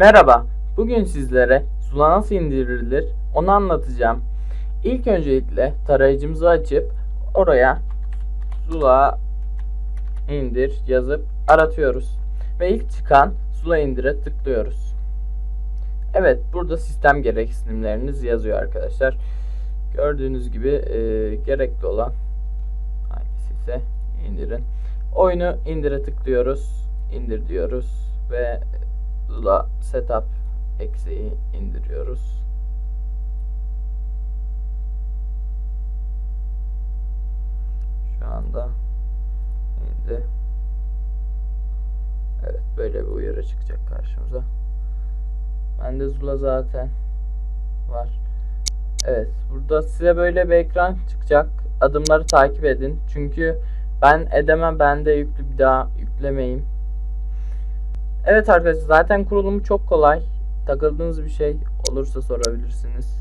Merhaba, bugün sizlere Zula nasıl indirilir onu anlatacağım. İlk öncelikle tarayıcımızı açıp oraya Zula indir yazıp aratıyoruz. Ve ilk çıkan Zula indire tıklıyoruz. Evet, burada sistem gereksinimleriniz yazıyor arkadaşlar. Gördüğünüz gibi e, gerekli olan hangisi ise indirin. Oyunu indire tıklıyoruz. indir diyoruz ve Zula setup eksiği indiriyoruz. Şu anda indi. Evet böyle bir uyarı çıkacak karşımıza. Bende Zula zaten var. Evet burada size böyle bir ekran çıkacak. Adımları takip edin. Çünkü ben edemem bende yüklü bir daha yüklemeyeyim. Evet arkadaşlar zaten kurulumu çok kolay. Takıldığınız bir şey olursa sorabilirsiniz.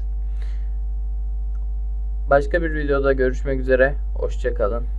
Başka bir videoda görüşmek üzere. Hoşçakalın.